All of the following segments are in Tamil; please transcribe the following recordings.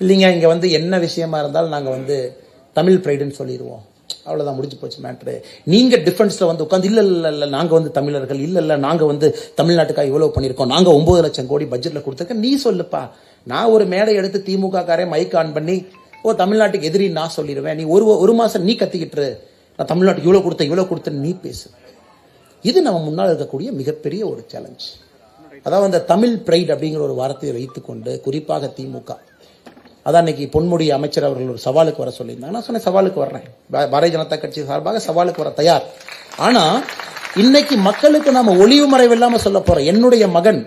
இல்லைங்க இங்கே வந்து என்ன விஷயமா இருந்தாலும் நாங்கள் வந்து தமிழ் ப்ரைடுன்னு சொல்லிடுவோம். அவ்வளோதான் முடிஞ்சு போச்சு மேட்ரு நீங்கள் டிஃபென்ஸில் வந்து உட்காந்து இல்லை இல்லை இல்லை நாங்கள் வந்து தமிழர்கள் இல்லை இல்லை நாங்கள் வந்து தமிழ்நாட்டுக்காக இவ்வளோ பண்ணியிருக்கோம் நாங்கள் ஒம்பது லட்சம் கோடி பட்ஜெட்டில் கொடுத்துருக்க நீ சொல்லுப்பா. நான் ஒரு மேடை எடுத்து திமுக காரே மைக் ஆன் பண்ணி ஓ தமிழ்நாட்டுக்கு எதிரி நான் சொல்லிடுவேன். நீ ஒரு ஒரு மாதம் நீ கத்திக்கிட்டு நான் தமிழ்நாட்டுக்கு இவ்வளோ கொடுத்த இவ்வளோ கொடுத்தேன்னு நீ பேசு. இது நம்ம முன்னால் இருக்கக்கூடிய மிகப்பெரிய ஒரு சேலஞ்ச் அதாவது அந்த தமிழ் பிரைட் அப்படிங்கிற ஒரு வார்த்தையை வைத்துக்கொண்டு குறிப்பாக திமுக அதான் இன்னைக்கு பொன்முடி அமைச்சர் அவர்கள் ஒரு சவாலுக்கு வர சொல்லியிருந்தாங்க. நான் சொன்னேன் சவாலுக்கு வர்றேன். பாரதிய ஜனதா கட்சி சார்பாக சவாலுக்கு வர தயார். ஆனா இன்னைக்கு மக்களுக்கு நாம ஒளிவு மறைவு இல்லாம சொல்ல போறோம். என்னுடைய மகன்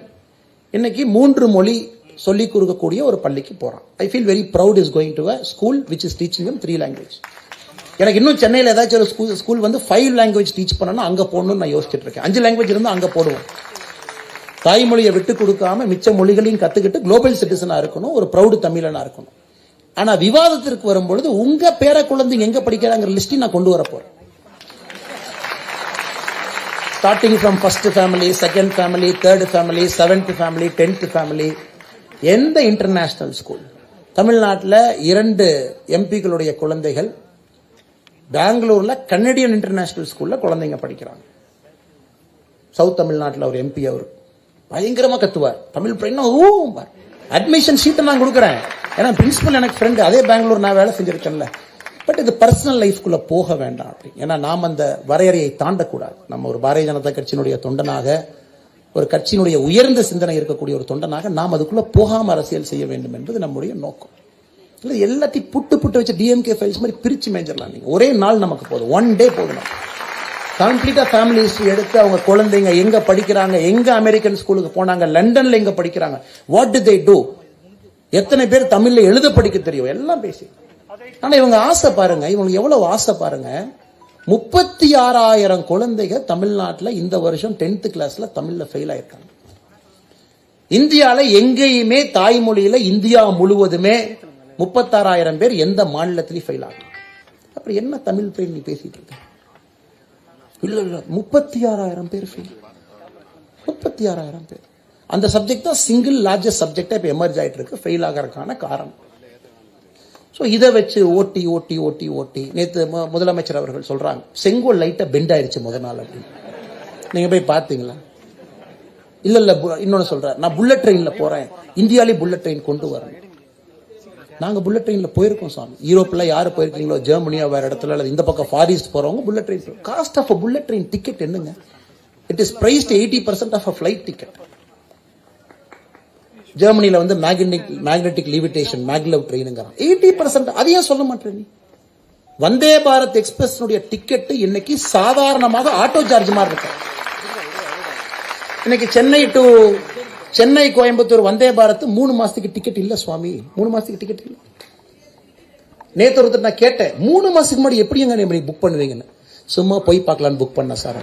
இன்னைக்கு மூன்று மொழி சொல்லி கொடுக்கக்கூடிய ஒரு பள்ளிக்கு போறான். I feel very proud is going to a school which is teaching three language எனக்கு இன்னும் சென்னையில் ஏதாச்சும் ஒரு ஸ்கூல் ஸ்கூல் வந்து ஃபைவ் லாங்குவேஜ் டீச் பண்ணணும் அங்கே போகணும்னு நான் யோசிச்சுட்டு இருக்கேன். அஞ்சு லாங்குவேஜ் இருந்தால் அங்கே போடுவோம். தாய்மொழியை விட்டு கொடுக்காம மிச்ச மொழிகளையும் கத்துக்கிட்டு குளோபல் சிட்டிசனா இருக்கணும் ஒரு ப்ரௌடு தமிழனா இருக்கணும். ஆனா விவாதத்திற்கு வரும்பொழுது உங்க பேர குழந்தைங்க எங்க படிக்கிறாங்கிற லிஸ்ட்டையும் நான் கொண்டு வர போறேன். Starting from first family second family third family seventh family tenth family எந்த இன்டர்நேஷனல் ஸ்கூல் தமிழ்நாட்டில் இரண்டு எம்பிக்களுடைய குழந்தைகள் பெங்களூரில் கனடியன் இன்டர்நேஷனல் ஸ்கூலில் குழந்தைங்க படிக்கிறாங்க. சவுத் தமிழ்நாட்டில் ஒரு எம்பி அவர். பயங்கரமா கத்துவார். தமிழ் பையனா ஓ அட்மிஷன் சீட்டை நான் கொடுக்குறேன். ஏன்னா பிரின்சிபல் எனக்கு ஃப்ரெண்டு அதே பெங்களூர் நான் வேலை செஞ்சிருக்கேன்ல. பட் இது பர்சனல் லைஃப்குள்ளே போக வேண்டாம் அப்படி. ஏன்னா நாம் அந்த வரையறையை தாண்டக்கூடாது. நம்ம ஒரு பாரதிய ஜனதா கட்சியினுடைய தொண்டனாக ஒரு கட்சியினுடைய உயர்ந்த சிந்தனை இருக்கக்கூடிய ஒரு தொண்டனாக நாம் அதுக்குள்ளே போகாமல் அரசியல் செய்ய வேண்டும் என்பது நம்முடைய நோக்கம். இல்லை எல்லாத்தையும் புட்டு புட்டு வச்சு டிஎம்கே ஃபைல்ஸ் மாதிரி பிரிச்சு மேஞ்சிடலாம் நீங்கள் ஒரே நாள் நமக்கு போதும். ஒன் டே போதும். கம்ப்ளீட்டாக ஃபேமிலிஸ் ஃபேமிலி எடுத்து அவங்க குழந்தைங்க எங்கே படிக்கிறாங்க? எங்கே அமெரிக்கன் ஸ்கூலுக்கு போனாங்க? லண்டனில் எங்கே படிக்கிறாங்க? வாட் டு தே டூ எத்தனை பேர் தமிழில் எழுத படிக்க தெரியும்? எல்லாம் பேசி ஆனால் இவங்க ஆசை பாருங்க. இவங்க எவ்வளோ ஆசை பாருங்க? முப்பத்தி ஆறாயிரம் குழந்தைகள் தமிழ்நாட்டில் இந்த வருஷம் டென்த்து கிளாஸில் தமிழில் ஃபெயில் ஆயிருக்காங்க. இந்தியாவில் எங்கேயுமே தாய்மொழியில் இந்தியா முழுவதுமே முப்பத்தாறாயிரம் பேர் எந்த மாநிலத்திலையும் ஃபெயில் ஆகும் அப்புறம் என்ன தமிழ் பேர் நீ பேசிட்டு இருக்க? இல்லை இல்லை முப்பத்தி ஆறாயிரம் பேர் ஃபெயில் முப்பத்தி ஆறாயிரம் பேர். அந்த சப்ஜெக்ட் தான் சிங்கிள் லார்ஜஸ்ட் சப்ஜெக்டாக இப்போ எமர்ஜ் ஆகிட்டு இருக்கு ஃபெயில் ஆகிறதுக்கான காரணம். ஸோ இதை வச்சு ஓட்டி ஓட்டி ஓட்டி ஓட்டி நேற்று முதலமைச்சர் அவர்கள் சொல்கிறாங்க செங்கோல் லைட்டாக பெண்ட் ஆயிடுச்சு முத நாள் அப்படின்னு. நீங்கள் போய் பார்த்தீங்களா? இல்லை இல்லை பு- சொல்கிறேன் நான் புல்லட் ட்ரெயினில் போகிறேன் இந்தியாலே புல்லட் ட்ரெயின் கொண்டு வரேன் நாங்கள் புல்லட் ட்ரெயினில் போயிருக்கோம் சாமி. யூரோப்பில் யாரு போயிருக்கீங்களோ ஜெர்மனியா வேறு இடத்துல அல்லது இந்த பக்கம் ஃபாரிஸ்ட் போகிறவங்க bullet train cost of bullet train ticket என்னங்க? It is priced eighty percent of a flight ticket ஜெர்மனியில் வந்து மேக்னெட்டிக் மேக்னெட்டிக் லிவிடேஷன் மேக்லவ் ட்ரெயினுங்கிறான் எயிட்டி பர்சன்ட் அதையும் சொல்ல மாட்டேன் நீ வந்தே பாரத் எக்ஸ்பிரஸ் டிக்கெட் இன்னைக்கு சாதாரணமாக ஆட்டோ சார்ஜ் மாதிரி இருக்கு. இன்னைக்கு சென்னை டு சென்னை கோயம்புத்தூர் வந்தே பாரத் மூணு மாசத்துக்கு டிக்கெட் இல்ல சுவாமி. மூணு மாசத்துக்கு டிக்கெட் இல்ல. நேத்து ஒருத்தர் நான் கேட்டேன் மூணு மாசத்துக்கு முன்னாடி எப்படிங்க நீங்க புக் பண்ணுவீங்கன்னு? சும்மா போய் பார்க்கலான்னு புக் பண்ண sir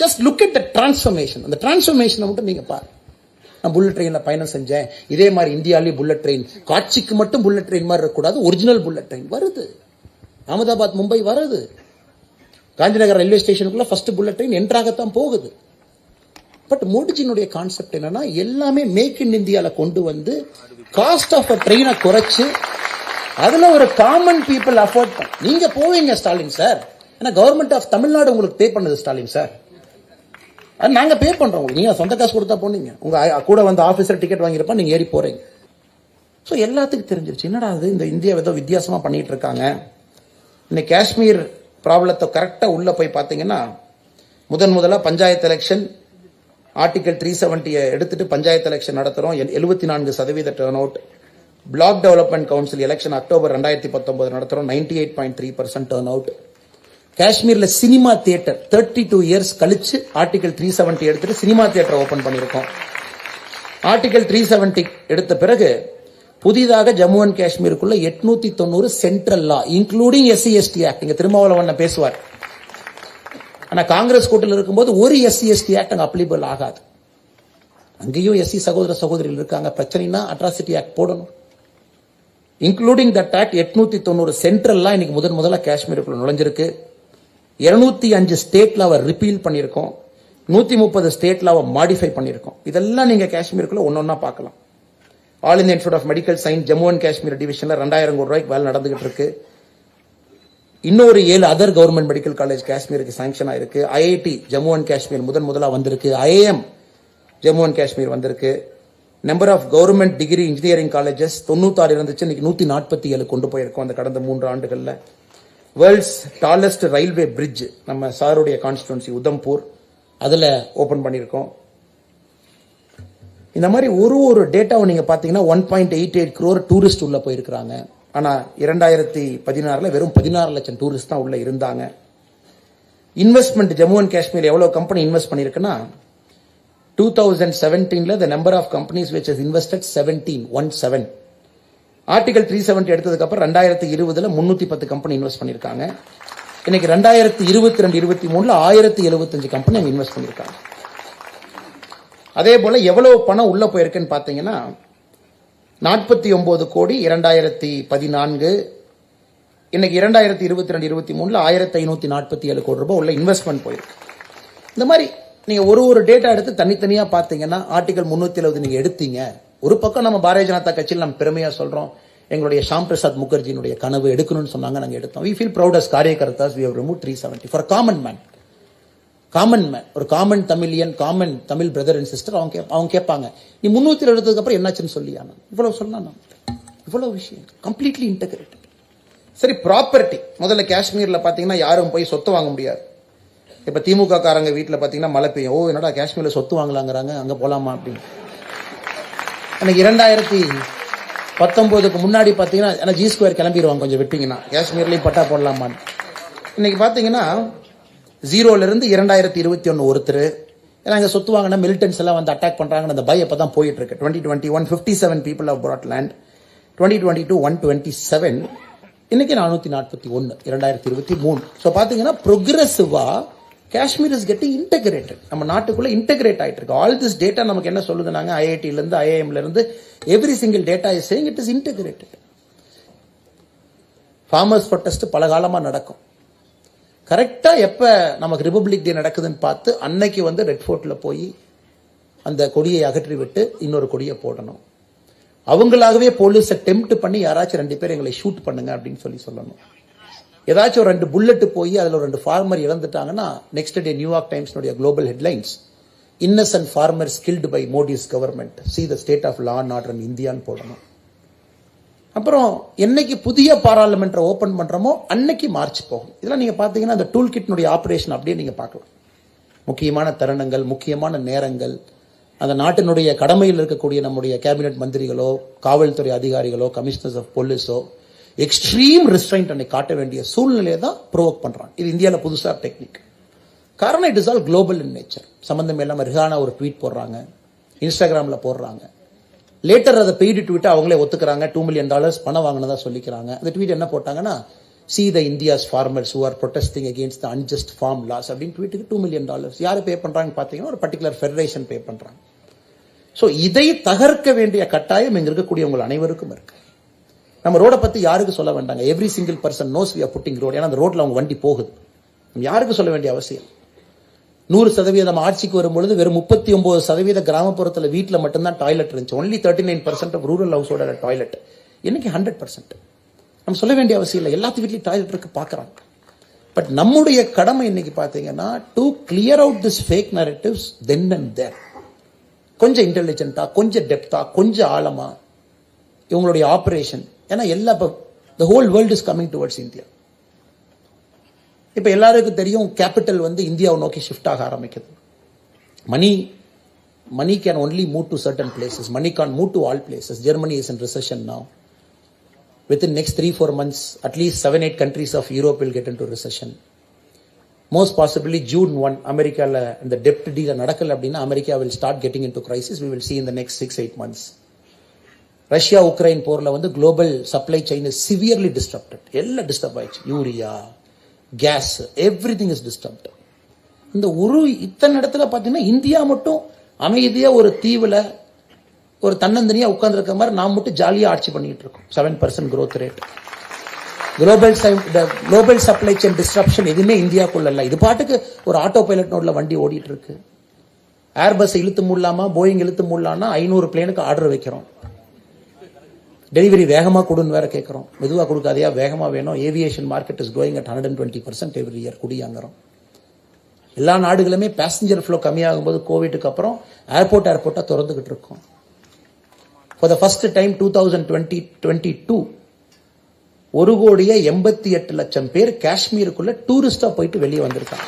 just look at the transformation அந்த டிரான்ஸ்ஃபர்மேஷனை மட்டும் நீங்க பாரு நான் புல்லட் ட்ரெயினில் பயணம் செஞ்சேன். இதே மாதிரி இந்தியாவிலேயே புல்லட் ட்ரெயின் காட்சிக்கு மட்டும் புல்லட் ட்ரெயின் மாதிரி இருக்கக்கூடாது ஒரிஜினல் புல்லட் ட்ரெயின் வருது. அகமதாபாத் மும்பை வருது. காந்திநகர் ரயில்வே ஸ்டேஷனுக்குள்ள ஃபர்ஸ்ட் புல்லட் ட்ரெயின் என்றாகத்தான் போகுது. பட் மோடிஜினுடைய கான்செப்ட் என்னன்னா எல்லாமே மேக் இன் இந்தியாவில் கொண்டு வந்து காஸ்ட் ஆஃப் அ ட்ரெயினை குறைச்சு அதில் ஒரு காமன் பீப்புள் அஃபோர்ட் பண்ண நீங்கள் போவீங்க ஸ்டாலின் சார் ஏன்னா கவர்மெண்ட் ஆஃப் தமிழ்நாடு உங்களுக்கு பே பண்ணுது ஸ்டாலின் சார் அது நாங்கள் பே பண்ணுறோம் உங்களுக்கு. சொந்த காசு கொடுத்தா போனீங்க. உங்கள் கூட வந்து ஆஃபீஸர் டிக்கெட் வாங்கியிருப்பா நீங்கள் ஏறி போகிறீங்க ஸோ எல்லாத்துக்கும் தெரிஞ்சிருச்சு. என்னடா அது இந்த இந்தியா ஏதோ வித்தியாசமாக பண்ணிகிட்டு இருக்காங்க. இன்னைக்கு காஷ்மீர் ப்ராப்ளத்தை கரெக்டாக உள்ளே போய் பார்த்தீங்கன்னா முதன் முதலாக பஞ்சாயத்து எலெக்ஷன் ஆர்டிகல் த்ரீ செவன்ட்டியை எடுத்துட்டு பஞ்சாயத்து எலெக்ஷன் நடத்துகிறோம் எழுபத்தி நான்கு சதவீத turn out block development council election October ரெண்டாயிரத்தி பத்தொன்பது நடத்துகிறோம் ninety eight point three percent turn out காஷ்மீரில் cinema theatre thirty two years கழிச்சு ஆர்டிகல் த்ரீ செவன்ட்டி எடுத்துட்டு சினிமா தியேட்டர் ஓபன் பண்ணியிருக்கோம் ஆர்டிகல் த்ரீ செவன்ட்டி எடுத்த பிறகு புதிதாக ஜம்மு அண்ட் காஷ்மீருக்குள்ள எட்நூத்தி தொண்ணூறு central law including SC ST act இங்க திருமாவளவன் பேசுவார். ஆனால் காங்கிரஸ் கூட்டத்தில் இருக்கும்போது ஒரு எஸ்சி எஸ்டி ஆக்ட் அங்கே அப்ளிபிள் ஆகாது. அங்கேயும் எஸ்சி சகோதர சகோதரிகள் இருக்காங்க. பிரச்சனைனா அட்ராசிட்டி ஆக்ட் போடணும். இன்க்ளூடிங் தட் ஆக்ட் எட்நூத்தி தொண்ணூறு சென்ட்ரல்லாம் இன்னைக்கு முதன் முதல்ல காஷ்மீருக்குள்ள நுழைஞ்சிருக்கு. இருநூத்தி அஞ்சு ஸ்டேட்ல அவர் ரிப்பீல் பண்ணியிருக்கோம். நூத்தி முப்பது ஸ்டேட்ல அவர் மாடிஃபை பண்ணியிருக்கோம். இதெல்லாம் நீங்க காஷ்மீருக்குள்ள ஒன்னொன்னா பார்க்கலாம். All India institute of medical science Jammu and Kashmir டிவிஷன்ல ரெண்டாயிரம் கோடி ரூபாய்க்கு வேலை நடந்துகிட்டு இருக்கு. இன்னொரு ஏழு அதர் கவர்மெண்ட் மெடிக்கல் காலேஜ் காஷ்மீருக்கு சாங்ஷன் ஆயிருக்கு. ஐஐடி ஜம்மு அண்ட் காஷ்மீர் முதன் முதலாக வந்திருக்கு. ஐஏஎம் ஜம்மு அண்ட் காஷ்மீர் வந்திருக்கு. Number of government degree engineering colleges தொண்ணூத்தாறு இருந்துச்சு. இன்னைக்கு நூத்தி நாற்பத்தி ஏழு கொண்டு போயிருக்கோம் அந்த கடந்த மூன்று ஆண்டுகளில். வேர்ல்ட்ஸ் டாலஸ்ட் ரயில்வே பிரிட்ஜ் நம்ம சாருடைய கான்ஸ்டுவன்சி உதம்பூர். அதில் ஓபன் பண்ணியிருக்கோம். இந்த மாதிரி ஒரு ஒரு டேட்டாவை நீங்க பாத்தீங்கன்னா one point eight eight crore tourist உள்ள போயிருக்கிறாங்க. ஆனால் இரண்டாயிரத்தி பதினாறில் வெறும் பதினாறு லட்சம் டூரிஸ்ட் தான் உள்ளே இருந்தாங்க. இன்வெஸ்ட்மெண்ட் ஜம்மு அண்ட் காஷ்மீர் எவ்வளோ கம்பெனி இன்வெஸ்ட் பண்ணியிருக்குன்னா two thousand செவன்டீனில் the number of companies which is invested seventeen one seven article three seventy எடுத்ததுக்கப்புறம் ரெண்டாயிரத்தி இருபதில் முந்நூற்றி பத்து கம்பெனி இன்வெஸ்ட் பண்ணியிருக்காங்க இன்னைக்கு ரெண்டாயிரத்தி இருபத்தி ரெண்டு இருபத்தி மூணுல ஆயிரத்தி எழுபத்தஞ்சு கம்பெனி இன்வெஸ்ட் பண்ணியிருக்காங்க அதே போல் எவ்வளவு பணம் உள்ளே போயிருக்குன்னு பார்த்தீங்கன்னா நாற்பத்தி ஒம்பது கோடி இரண்டாயிரத்தி பதினான்கு. இன்னைக்கு இரண்டாயிரத்தி இருபத்தி ரெண்டு இருபத்தி மூணில் ஆயிரத்தி ஐநூற்றி நாற்பத்தி ஏழு கோடி ரூபாய் உள்ள இன்வெஸ்ட்மெண்ட் போயிருக்கு. இந்த மாதிரி நீங்கள் ஒரு ஒரு டேட்டா எடுத்து தனித்தனியாக பார்த்தீங்கன்னா ஆர்டிகல் முன்னூற்றி எழுபது நீங்கள் எடுத்தீங்க. ஒரு பக்கம் நம்ம பாரதிய ஜனதா கட்சியில் நம்ம பெருமையாக சொல்கிறோம் எங்களுடைய ஷாம் பிரசாத் முகர்ஜியினுடைய கனவு எடுக்கணும்னு சொன்னாங்க நாங்கள் எடுத்தோம். We feel proud as காரியகர்த்தாஸ் we have remove three seventy for common man common man ஒரு common Tamilian common Tamil brother and sister அவங்க கேப்- அவங்க கேட்பாங்க. நீ முன்னூத்தி எழுபதுக்கு அப்புறம் என்னாச்சுன்னு சொல்லி நான் இவ்வளவு சொன்னா நான். இவ்வளவு விஷயம். கம்ப்ளீட்லி இன்டகிரேட்டட் சரி ப்ராப்பர்ட்டி முதல்ல காஷ்மீர்ல பாத்தீங்கன்னா யாரும் போய் சொத்து வாங்க முடியாது. இப்ப திமுக காரங்க வீட்டில் பாத்தீங்கன்னா மழை பெய்யும். ஓ என்னடா காஷ்மீர்ல சொத்து வாங்கலாங்கிறாங்க அங்க போலாமா அப்படின்னு. எனக்கு இரண்டாயிரத்தி பத்தொன்பதுக்கு முன்னாடி பாத்தீங்கன்னா ஏன்னா ஜி ஸ்கொயர் கிளம்பிடுவாங்க கொஞ்சம் விட்டீங்கன்னா. காஷ்மீர்லயும் பட்டா போடலாமான்னு. இன்னைக்கு பாத்தீங்கன்னா ஜீரோலேருந்து இரண்டாயிரத்தி இருபத்தி ஒன்று ஒருத்தர். ஏன்னா இங்கே சொத்து வாங்கின மிலிட்டன்ஸ் எல்லாம் வந்து அட்டாக் பண்ணுறாங்கன்னு அந்த பயப்பை தான் போயிட்டு இருக்கு twenty twenty one fifty seven people of broad land twenty twenty two one twenty seven இன்னைக்கு நானூற்றி நாற்பத்தி ஒன்று இரண்டாயிரத்தி இருபத்தி மூணு. ஸோ பார்த்தீங்கன்னா ப்ரொக்ரெசிவாக காஷ்மீர் இஸ் கெட்டிங் இன்டகிரேட்டட் நம்ம நாட்டுக்குள்ளே இன்டகிரேட் ஆகிட்டு இருக்கு ஆல் திஸ் டேட்டா நமக்கு என்ன சொல்லுது நாங்கள் ஐஐடியிலேருந்து ஐஐஎம்லேருந்து every single data is saying it is integrated farmers protest பல காலமாக நடக்கும். கரெக்டாக எப்போ நமக்கு ரிபப்ளிக் டே நடக்குதுன்னு பார்த்து அன்னைக்கு வந்து ரெட் ஃபோர்ட்டில் போய் அந்த கொடியை அகற்றி விட்டு இன்னொரு கொடியை போடணும். அவங்களாகவே போலீஸை டெம்ட் பண்ணி யாராச்சும் ரெண்டு பேர் எங்களை ஷூட் பண்ணுங்க அப்படின்னு சொல்லி சொல்லணும். ஏதாச்சும் ஒரு ரெண்டு புல்லட்டு போய் அதில் ஒரு ரெண்டு ஃபார்மர் இறந்துட்டாங்கன்னா next day New York டைம்ஸ்னுடைய global headlines innocent farmer killed by Modi's government see the state of law and order இந்தியான்னு போடணும். அப்புறம் என்னைக்கு புதிய பாராளுமன்ற ஓபன் பண்றோமோ அன்னைக்கு மார்ச் போகும். இதெல்லாம் நீங்க பாத்தீங்கன்னா அந்த டூல் கிட்னுடைய ஆபரேஷன் அப்படியே நீங்க பார்க்கலாம். முக்கியமான தருணங்கள் முக்கியமான நேரங்கள் அந்த நாட்டினுடைய கடமையில் இருக்கக்கூடிய நம்முடைய கேபினெட் மந்திரிகளோ காவல்துறை அதிகாரிகளோ கமிஷனர்ஸ் ஆஃப் போலீஸோ எக்ஸ்ட்ரீம் ரிஸ்ட்ரைண்ட் அன்னைக்கு காட்ட வேண்டிய சூழ்நிலையை தான் ப்ரோவோக் பண்றாங்க. இது இந்தியாவில் புதுசா டெக்னிக் காரணம் it is all global in nature சம்பந்தம் இல்லாமல் ரிஹானா ஒரு ட்வீட் போடுறாங்க இன்ஸ்டாகிராமில் போடுறாங்க. லேட்டர் அதை பெய்டு ட்வீட் அவங்களே ஒத்துக்கிறாங்க. டூ மில்லியன் டாலர்ஸ் பணம் வாங்கினதா சொல்லிக்கிறாங்க. அந்த ட்வீட் என்ன போட்டாங்கன்னா see the India's farmers who are protesting against the unjust farm laws அப்படின்னு ட்வீட்டுக்கு டூ மில்லியன் டாலர்ஸ் யார் பே பண்றாங்க பாத்தீங்கன்னா ஒரு பர்டிகுலர் ஃபெடரேஷன் பே பண்றாங்க. ஸோ இதை தகர்க்க வேண்டிய கட்டாயம் இங்க இருக்கக்கூடியவங்க அனைவருக்கும் இருக்கு. நம்ம ரோடை பத்தி யாருக்கு சொல்ல வேண்டாங்க? Every single person knows we are putting road ஏன்னா அந்த ரோட்ல அவங்க வண்டி போகுது. யாருக்கு சொல்ல வேண்டிய அவசியம்? நூறு சதவீதம் ஆட்சிக்கு வரும்பொழுது வெறும் முப்பத்தி ஒன்பது சதவீத கிராமப்புறத்தில் வீட்டில் மட்டும்தான் டாய்லெட் இருந்துச்சு. Only thirty nine percent of rural ஹவுஸோட toilet இன்னைக்கு ஹண்ட்ரட் பர்சன்ட் நம்ம சொல்ல வேண்டிய அவசியம் இல்லை. எல்லாத்து வீட்லையும் டாய்லெட் இருக்கு பார்க்குறாங்க பட் நம்முடைய கடமை இன்னைக்கு பார்த்தீங்கன்னா to clear out this fake narratives then and there கொஞ்சம் இன்டெலிஜென்ட்டா கொஞ்சம் டெப்தா கொஞ்சம் ஆழமா இவங்களுடைய ஆப்ரேஷன் ஏன்னா எல்லா the whole world is coming towards India இப்போ எல்லாருக்கும் தெரியும் கேபிட்டல் வந்து இந்தியாவை நோக்கி ஷிஃப்ட் ஆக ஆரம்பிக்குது. Money money can only move to certain places money can move to all places Germany is in recession now within next three four months at least seven eight countries of europe will get into recession. Most possibly june 1 அமெரிக்காவில் இந்த டெப்ட் டீல நடக்கல அப்படின்னா America will start getting into crisis we will see in the next six eight months Russia Ukraine போரில் வந்து global supply chain severely disturbed எல்லாம் டிஸ்டர்ப் ஆயிடுச்சு. Urea gas everything is disturbed இந்த ஒரு இத்தனை இடத்துல பார்த்தீங்கன்னா இந்தியா மட்டும் அமைதியாக ஒரு தீவில் ஒரு தன்னந்தனியாக உட்கார்ந்துருக்க மாதிரி நாம் மட்டும் ஜாலியாக ஆட்சி பண்ணிட்டு இருக்கோம். Seven percent growth rate global global supply chain disruption எதுவுமே இந்தியாவுக்குள்ள இல்லை. இது பாட்டுக்கு ஒரு ஆட்டோ பைலட் நோட்ல வண்டி ஓடிட்டு இருக்கு. ஏர் பஸ் இழுத்து மூடலாமா போயிங் இழுத்து மூடலாம்னா ஐநூறு பிளேனுக்கு ஆர்டர் வைக்கிறோம். டெலிவரி வேகமாக கொடுன்னு வேற கேட்குறோம் மெதுவாக கொடுக்காதையா வேகமாக வேணும். Aviation market is growing at hundred twenty percent every year குடியாங்கிறோம். எல்லா நாடுகளுமே பேசஞ்சர் ஃப்ளோ கம்மியாகும் போது கோவிட்டுக்கு அப்புறம் ஏர்போர்ட் ஏர்போர்ட்டாக திறந்துகிட்டு இருக்கோம். For the first time two thousand twenty twenty two ஒரு கோடியே எண்பத்தி எட்டு லட்சம் பேர் காஷ்மீருக்குள்ள டூரிஸ்டா போயிட்டு வெளியே வந்திருக்காங்க.